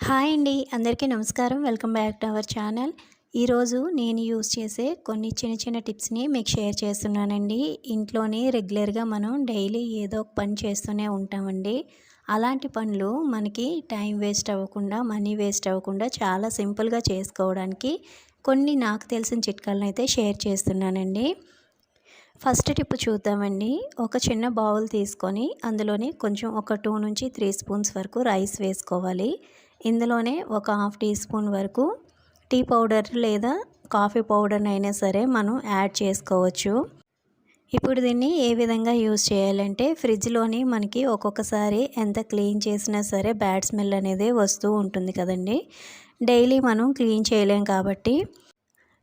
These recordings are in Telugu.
హాయ్ అండి. అందరికీ నమస్కారం. Welcome back to our channel. ఈరోజు నేను యూస్ చేసే కొన్ని చిన్న చిన్న టిప్స్ని మీకు షేర్ చేస్తున్నానండి. ఇంట్లోనే రెగ్యులర్గా మనం డైలీ ఏదో ఒక పని చేస్తూనే ఉంటామండి. అలాంటి పనులు మనకి టైం వేస్ట్ అవ్వకుండా మనీ వేస్ట్ అవ్వకుండా చాలా సింపుల్గా చేసుకోవడానికి కొన్ని నాకు తెలిసిన చిట్కాలను అయితే షేర్ చేస్తున్నానండి. ఫస్ట్ టిప్ చూద్దామండి. ఒక చిన్న బౌల్ తీసుకొని అందులోనే కొంచెం ఒక టూ నుంచి త్రీ స్పూన్స్ వరకు రైస్ వేసుకోవాలి. ఇందులోనే ఒక హాఫ్ టీ స్పూన్ వరకు టీ పౌడర్ లేదా కాఫీ పౌడర్ అయినా సరే మనం యాడ్ చేసుకోవచ్చు. ఇప్పుడు దీన్ని ఏ విధంగా యూస్ చేయాలంటే ఫ్రిడ్జ్లోని మనకి ఒక్కొక్కసారి ఎంత క్లీన్ చేసినా సరే బ్యాడ్ స్మెల్ అనేది వస్తూ ఉంటుంది కదండి. డైలీ మనం క్లీన్ చేయలేం కాబట్టి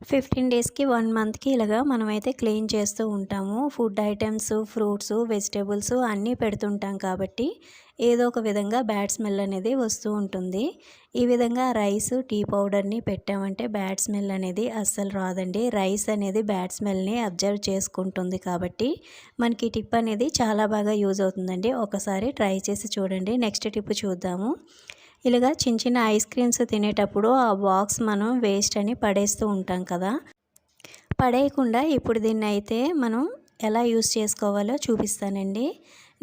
ఫిఫ్టీన్ డేస్కి వన్ మంత్కి ఇలాగా మనమైతే క్లీన్ చేస్తూ ఉంటాము. ఫుడ్ ఐటమ్స్ ఫ్రూట్స్ వెజిటేబుల్స్ అన్నీ పెడుతుంటాం కాబట్టి ఏదో ఒక విధంగా బ్యాడ్ స్మెల్ అనేది వస్తూ ఉంటుంది. ఈ విధంగా రైస్ టీ పౌడర్ని పెట్టామంటే బ్యాడ్ స్మెల్ అనేది అస్సలు రాదండి. రైస్ అనేది బ్యాడ్ స్మెల్ని అబ్జర్వ్ చేసుకుంటుంది కాబట్టి మనకి టిప్ అనేది చాలా బాగా యూజ్ అవుతుందండి. ఒకసారి ట్రై చేసి చూడండి. నెక్స్ట్ టిప్ చూద్దాము. ఇలాగా చిన్న చిన్న ఐస్ క్రీమ్స్ తినేటప్పుడు ఆ బాక్స్ మనం వేస్ట్ అని పడేస్తూ ఉంటాం కదా. పడేయకుండా ఇప్పుడు దీన్ని అయితే మనం ఎలా యూస్ చేసుకోవాలో చూపిస్తానండి.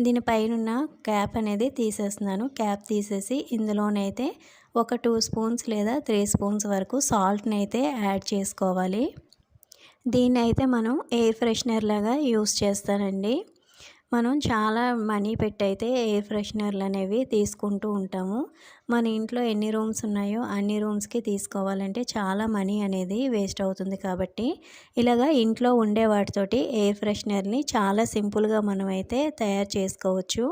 దీనిపైన క్యాప్ అనేది తీసేస్తున్నాను. క్యాప్ తీసేసి ఇందులోనైతే ఒక టూ స్పూన్స్ లేదా త్రీ స్పూన్స్ వరకు సాల్ట్ని అయితే యాడ్ చేసుకోవాలి. దీన్ని అయితే మనం ఎయిర్ ఫ్రెషనర్ లాగా యూస్ చేస్తానండి. మనం చాలా మనీ పెట్టయితే ఎయిర్ ఫ్రెషనర్లు అనేవి తీసుకుంటూ ఉంటాము. మన ఇంట్లో ఎన్ని రూమ్స్ ఉన్నాయో అన్ని రూమ్స్కి తీసుకోవాలంటే చాలా మనీ అనేది వేస్ట్ అవుతుంది కాబట్టి ఇలాగా ఇంట్లో ఉండే వాటితోటి ఎయిర్ ఫ్రెషనర్ని చాలా సింపుల్గా మనం అయితే తయారు చేసుకోవచ్చు.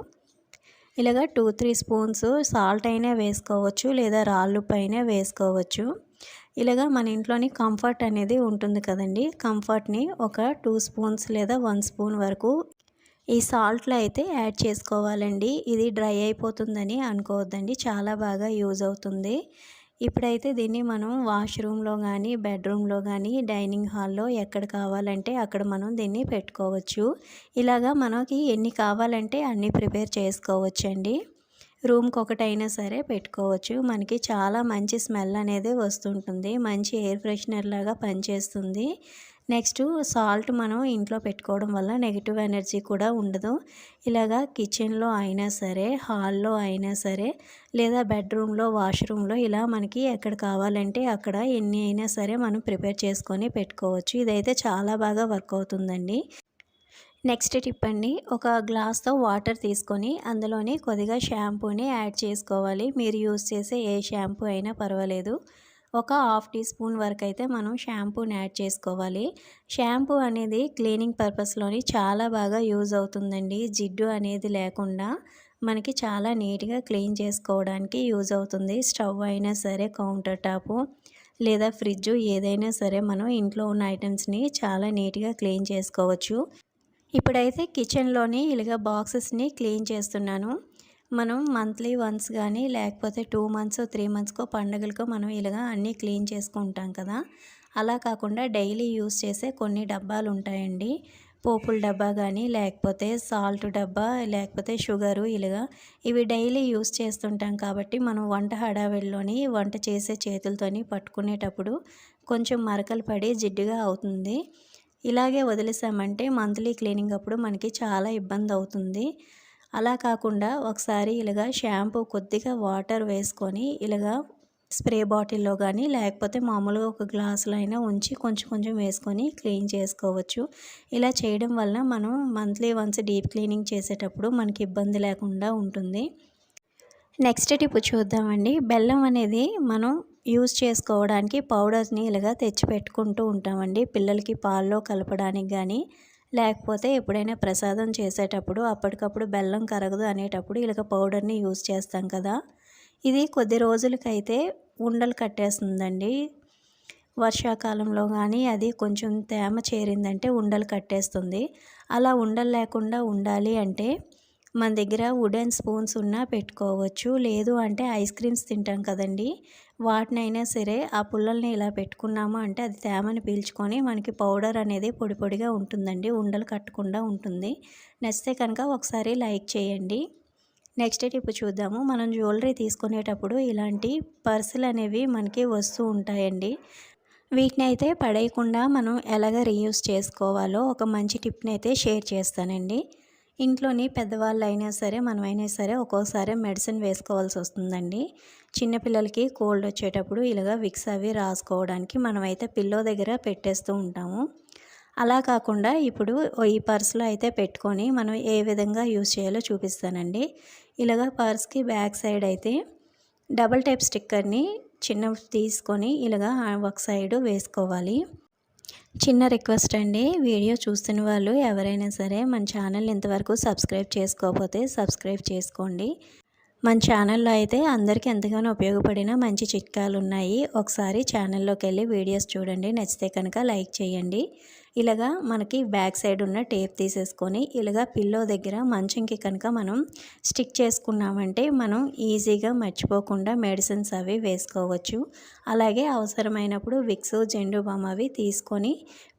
ఇలాగా టూ త్రీ స్పూన్స్ సాల్ట్ అయినా వేసుకోవచ్చు లేదా రాళ్ళు పైన వేసుకోవచ్చు. ఇలాగా మన ఇంట్లోని కంఫర్ట్ అనేది ఉంటుంది కదండి కంఫర్ట్ని ఒక టూ స్పూన్స్ లేదా వన్ స్పూన్ వరకు ఈ సాల్ట్లో అయితే యాడ్ చేసుకోవాలండి. ఇది డ్రై అయిపోతుందని అనుకోవద్దండి. చాలా బాగా యూజ్ అవుతుంది. ఇప్పుడైతే దీన్ని మనం వాష్రూమ్లో కానీ బెడ్రూమ్లో కానీ డైనింగ్ హాల్లో ఎక్కడ కావాలంటే అక్కడ మనం దీన్ని పెట్టుకోవచ్చు. ఇలాగా మనకి ఎన్ని కావాలంటే అన్నీ ప్రిపేర్ చేసుకోవచ్చండి. రూమ్కి ఒకటైనా సరే పెట్టుకోవచ్చు. మనకి చాలా మంచి స్మెల్ అనేది వస్తుంటుంది. మంచి ఎయిర్ ఫ్రెషనర్ లాగా పనిచేస్తుంది. నెక్స్ట్ సాల్ట్ మనం ఇంట్లో పెట్టుకోవడం వల్ల నెగిటివ్ ఎనర్జీ కూడా ఉండదు. ఇలాగా కిచెన్లో అయినా సరే హాల్లో అయినా సరే లేదా బెడ్రూమ్లో వాష్రూమ్లో ఇలా మనకి ఎక్కడ కావాలంటే అక్కడ ఎన్ని అయినా సరే మనం ప్రిపేర్ చేసుకొని పెట్టుకోవచ్చు. ఇదైతే చాలా బాగా వర్క్ అవుతుందండి. నెక్స్ట్ టిప్ అండి ఒక గ్లాస్తో వాటర్ తీసుకొని అందులోని కొద్దిగా షాంపూని యాడ్ చేసుకోవాలి. మీరు యూస్ చేసే ఏ షాంపూ అయినా పర్వాలేదు. ఒక హాఫ్ టీ స్పూన్ వరకు అయితే మనం షాంపూని యాడ్ చేసుకోవాలి. షాంపూ అనేది క్లీనింగ్ పర్పస్లోని చాలా బాగా యూజ్ అవుతుందండి. జిడ్డు అనేది లేకుండా మనకి చాలా నీట్గా క్లీన్ చేసుకోవడానికి యూజ్ అవుతుంది. స్టవ్ అయినా సరే కౌంటర్ టాపు లేదా ఫ్రిడ్జ్ ఏదైనా సరే మనం ఇంట్లో ఉన్న ఐటమ్స్ని చాలా నీట్గా క్లీన్ చేసుకోవచ్చు. ఇప్పుడైతే కిచెన్లోని ఇలాగ బాక్సెస్ని క్లీన్ చేస్తున్నాను. మనం మంత్లీ వన్స్ కానీ లేకపోతే టూ మంత్స్ త్రీ మంత్స్కో పండుగలకో మనం ఇలాగా అన్నీ క్లీన్ చేసుకుంటాం కదా. అలా కాకుండా డైలీ యూస్ చేసే కొన్ని డబ్బాలు ఉంటాయండి. పోపుల డబ్బా కానీ లేకపోతే సాల్ట్ డబ్బా లేకపోతే షుగరు ఇలాగా ఇవి డైలీ యూస్ చేస్తుంటాం కాబట్టి మనం వంట హడావిడిలోని వంట చేసే చేతులతోని పట్టుకునేటప్పుడు కొంచెం మరకలు పడి జిడ్డుగా అవుతుంది. ఇలాగే వదిలేసామంటే మంత్లీ క్లీనింగ్ అప్పుడు మనకి చాలా ఇబ్బంది అవుతుంది. అలా కాకుండా ఒకసారి ఇలాగా షాంపూ కొద్దిగా వాటర్ వేసుకొని ఇలాగా స్ప్రే బాటిల్లో కానీ లేకపోతే మామూలుగా ఒక గ్లాసులో అయినా ఉంచి కొంచెం కొంచెం వేసుకొని క్లీన్ చేసుకోవచ్చు. ఇలా చేయడం వల్ల మనం మంత్లీ వన్స్ డీప్ క్లీనింగ్ చేసేటప్పుడు మనకి ఇబ్బంది లేకుండా ఉంటుంది. నెక్స్ట్ టిప్ చూద్దామండి. బెల్లం అనేది మనం యూస్ చేసుకోవడానికి పౌడర్ని ఇలాగా తెచ్చి పెట్టుకుంటూ ఉంటామండి. పిల్లలకి పాల్లో కలపడానికి కానీ లేకపోతే ఎప్పుడైనా ప్రసాదం చేసేటప్పుడు అప్పటికప్పుడు బెల్లం కరగదు అనేటప్పుడు ఇలాగ పౌడర్ని యూజ్ చేస్తాం కదా. ఇది కొద్ది రోజులకైతే ఉండలు కట్టేస్తుందండి. వర్షాకాలంలో కానీ అది కొంచెం తేమ చేరిందంటే ఉండలు కట్టేస్తుంది. అలా ఉండలు లేకుండా ఉండాలి అంటే మన దగ్గర వుడెన్ స్పూన్స్ ఉన్నా పెట్టుకోవచ్చు. లేదు అంటే ఐస్ క్రీమ్స్ తింటాం కదండి. వాటినైనా సరే ఆ పుల్లల్ని ఇలా పెట్టుకున్నాము అంటే అది తేమని పీల్చుకొని మనకి పౌడర్ అనేది పొడి పొడిగా ఉంటుందండి. ఉండలు కట్టకుండా ఉంటుంది. నచ్చితే కనుక ఒకసారి లైక్ చేయండి. నెక్స్ట్ టిప్ చూద్దాము. మనం జ్యువెలరీ తీసుకునేటప్పుడు ఇలాంటి పర్సులు అనేవి మనకి వస్తూ ఉంటాయండి. వీటిని అయితే పడేయకుండా మనం ఎలాగ రీయూస్ చేసుకోవాలో ఒక మంచి టిప్ని అయితే షేర్ చేస్తానండి. ఇంట్లోని పెద్దవాళ్ళు అయినా సరే మనమైనా సరే ఒక్కోసారి మెడిసిన్ వేసుకోవాల్సి వస్తుందండి. చిన్నపిల్లలకి కోల్డ్ వచ్చేటప్పుడు ఇలాగ విక్స్ అవి రాసుకోవడానికి మనమైతే పిల్లో దగ్గర పెట్టేస్తూ ఉంటాము. అలా కాకుండా ఇప్పుడు ఈ పర్స్లో అయితే పెట్టుకొని మనం ఏ విధంగా యూజ్ చేయాలో చూపిస్తానండి. ఇలాగ పర్స్కి బ్యాక్ సైడ్ అయితే డబల్ టైప్ స్టిక్కర్ని చిన్న తీసుకొని ఇలాగ ఒక సైడు వేసుకోవాలి. చిన్న రిక్వెస్ట్ అండి. వీడియో చూస్తున్న వాళ్ళు ఎవరైనా సరే మన ఛానల్ ఇంతవరకు సబ్స్క్రైబ్ చేసుకోకపోతే సబ్స్క్రైబ్ చేసుకోండి. మన ఛానల్లో అయితే అందరికీ ఎంతగానో ఉపయోగపడిన మంచి చిట్కాలు ఉన్నాయి ఒకసారి ఛానల్లోకి వెళ్ళి వీడియోస్ చూడండి. నచ్చితే కనుక లైక్ చేయండి. ఇలాగా మనకి బ్యాక్ సైడ్ ఉన్న టేప్ తీసేసుకొని ఇలాగా పిల్లో దగ్గర మంచంకి కనుక మనం స్టిక్ చేసుకున్నామంటే మనం ఈజీగా మర్చిపోకుండా మెడిసిన్స్ అవి వేసుకోవచ్చు. అలాగే అవసరమైనప్పుడు విక్స్ జెండు బామ్ అవి తీసుకొని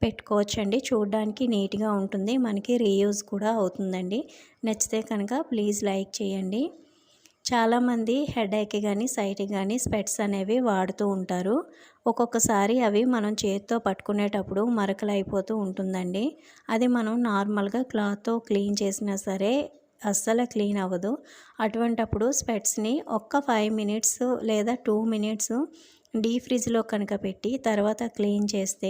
పెట్టుకోవచ్చండి. చూడడానికి నీట్గా ఉంటుంది. మనకి రీయూజ్ కూడా అవుతుందండి. నచ్చితే కనుక ప్లీజ్ లైక్ చేయండి. చాలామంది హెడేక్ కానీ సైట్ కానీ స్పెట్స్ అనేవి వాడుతూ ఉంటారు. ఒక్కొక్కసారి అవి మనం చేతితో పట్టుకునేటప్పుడు మరకలు అయిపోతూ ఉంటుందండి. అది మనం నార్మల్గా క్లాత్తో క్లీన్ చేసినా సరే అస్సలు క్లీన్ అవ్వదు. అటువంటప్పుడు స్పెట్స్ని ఒక్క ఫైవ్ మినిట్స్ లేదా టూ మినిట్స్ డీ ఫ్రిడ్జ్లో కనుక పెట్టి తర్వాత క్లీన్ చేస్తే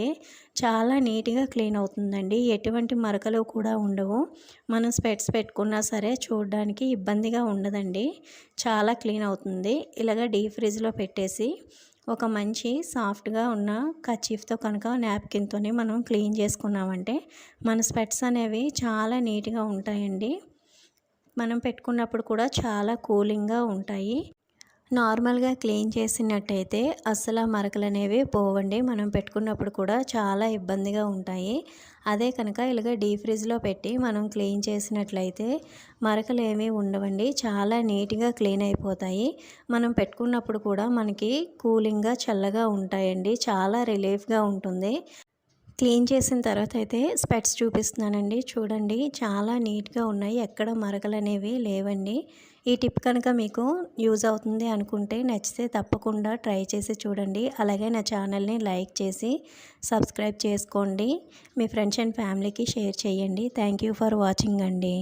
చాలా నీట్గా క్లీన్ అవుతుందండి. ఎటువంటి మరకలు కూడా ఉండవు. మనం స్పెట్స్ పెట్టుకున్నా సరే చూడడానికి ఇబ్బందిగా ఉండదండి. చాలా క్లీన్ అవుతుంది. ఇలాగ డీ ఫ్రిడ్జ్లో పెట్టేసి ఒక మంచి సాఫ్ట్గా ఉన్న కచీఫ్తో కనుక నాప్కిన్తో మనం క్లీన్ చేసుకున్నామంటే మన స్పెట్స్ అనేవి చాలా నీట్గా ఉంటాయండి. మనం పెట్టుకున్నప్పుడు కూడా చాలా కూలింగ్గా ఉంటాయి. నార్మల్గా క్లీన్ చేసినట్టయితే అస్సలు మరకలు అనేవి పోవండి. మనం పెట్టుకున్నప్పుడు కూడా చాలా ఇబ్బందిగా ఉంటాయి. అదే కనుక ఇలాగ డీ ఫ్రిడ్జ్లో పెట్టి మనం క్లీన్ చేసినట్లయితే మరకలు ఏమీ ఉండవండి. చాలా నీట్గా క్లీన్ అయిపోతాయి. మనం పెట్టుకున్నప్పుడు కూడా మనకి కూలింగ్గా చల్లగా ఉంటాయండి. చాలా రిలీఫ్గా ఉంటుంది. క్లీన్ చేసిన తర్వాత అయితే స్పెట్స్ చూపిస్తున్నానండి. చూడండి చాలా నీట్గా ఉన్నాయి. ఎక్కడ మరకలు అనేవి లేవండి. ఈ టిప్ కనుక మీకు యూజ్ అవుతుంది అనుకుంటే నచ్చితే తప్పకుండా ట్రై చేసి చూడండి. అలాగే నా ఛానల్ని లైక్ చేసి సబ్స్క్రైబ్ చేసుకోండి. మీ ఫ్రెండ్స్ అండ్ ఫ్యామిలీకి షేర్ చేయండి. థ్యాంక్ ఫర్ వాచింగ్ అండి.